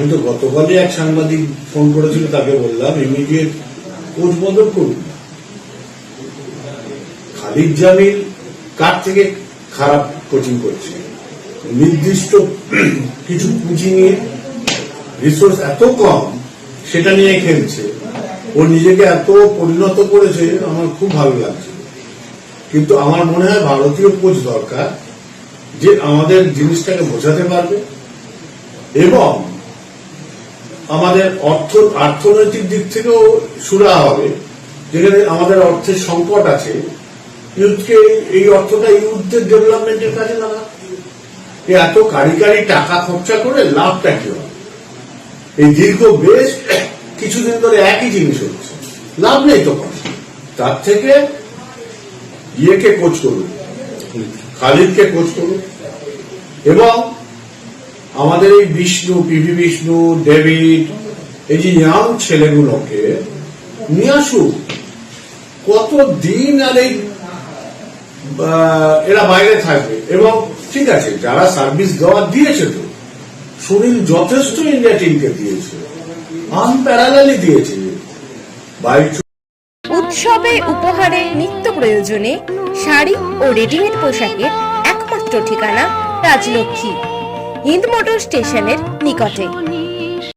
আমি তো গতকালই এক সাংবাদিক ফোন করেছিল, তাকে বললাম ইমিডিয়েট কোচ বদল করুন। খালিদ জামিল কার থেকে খারাপ কোচিং করছে? নির্দিষ্ট কিছু পুঁজি নিয়ে রিসোর্স এত কম, সেটা নিয়ে খেলছে। ও নিজেকে এত পরিণত করেছে, আমার খুব ভালো লাগছে। কিন্তু আমার মনে হয় ভারতীয় কোচ দরকার যে আমাদের জিনিসটাকে বোঝাতে পারবে এবং আমাদের অর্থ, অর্থনৈতিক দিক থেকেও সুরা হবে, যেখানে আমাদের অর্থের সংকট আছে। ইউথকে, এই অর্থটা ইউথদের ডেভেলপমেন্টের কাজে লাগা এত কারি কারি টাকা খরচা করে লাভটা কি হবে? এই দীর্ঘ বেশ কিছুদিন ধরে একই জিনিস হচ্ছে। লাভ নেই তো তার থেকে ইয়েকে কোচ করুন, খালিদকে কোচ করুন। এবং আমাদের এই বিষ্ণু, পিভি বিষ্ণু, ডেভিড, এই যে ইয়াং ছেলেগুলোকে নিয়ে আসুক। কত দিন আর এই এরা বাইরে থাকবে? এবং ঠিক আছে, যারা সার্ভিস দেওয়া দিয়েছে তো, সুনীল যথেষ্ট ইন্ডিয়া টিমকে দিয়েছে আনপ্যারালালি দিয়েছে। উৎসবে উপহারে নিত্য প্রয়োজনে শাড়ি ও রেডিমেড পোশাকের একমাত্র ঠিকানা রাজলক্ষ্মী। হিন্দ মোটর স্টেশনের নিকটে।